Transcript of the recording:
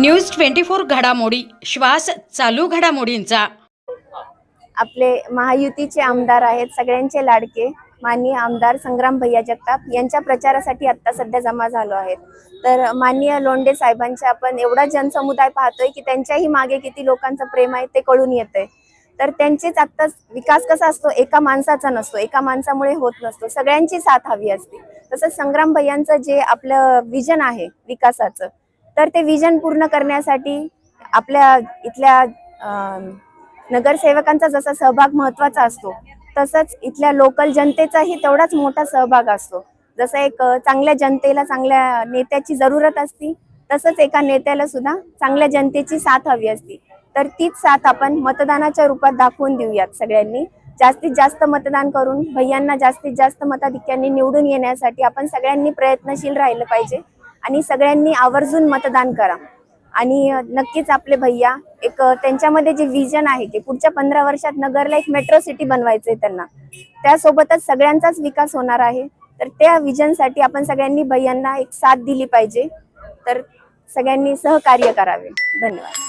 News twenty four घडामोडी. श्वास चालू घडामोडींचा. आपले महायुतीचे आमदार आहेत सगळ्यांचे लाडके माननीय आमदार संग्राम भैया जगताप यांच्या प्रचारासाठी आता सध्या जमा झालो आहेत. तर माननीय लोंढे साहेबांचे आपण एवढा जनसमुदाय पाहतोय की त्यांच्याही मागे किती लोकांचं प्रेम आहे ते कळून येतंय. तर त्यांचेच आत्ता विकास कसा असतो? एका माणसाचा नसतो. एका माणसामुळे होत नसतो. सगळ्यांची साथ हवी असते. तसंच संग्राम भैयांचं जे आपलं विजन आहे विकासाचं तर ते विजन पूर्ण करण्यासाठी आपल्या इथल्या नगरसेवकांचा जसा सहभाग महत्त्वाचा असतो तसंच इथल्या लोकल जनतेचाही तेवढाच मोठा सहभाग असतो. जसं एक चांगल्या जनतेला चांगल्या नेत्याची जरूरत असती तसंच एका नेत्याला सुद्धा चांगल्या जनतेची साथ हवी असती. तर तीच साथ आपण मतदानाच्या रूपात दाखवून देऊयात सगळ्यांनी. जास्तीत जास्त मतदान करून भैयांना जास्तीत जास्त मताधिक्यांनी निवडून येण्यासाठी आपण सगळ्यांनी प्रयत्नशील राहिलं पाहिजे. आणि सगळ्यांनी आवर्जून मतदान करा. आणि नक्कीच आपले भैया एक त्यांच्यामध्ये जे विजन आहे की पुढच्या पंधरा वर्षात नगरला एक मेट्रो सिटी बनवायचं आहे त्यांना. त्यासोबतच सगळ्यांचाच विकास होणार आहे. तर त्या विजनसाठी आपण सगळ्यांनी भैयांना एक साथ दिली पाहिजे. तर सगळ्यांनी सहकार्य करावे. धन्यवाद.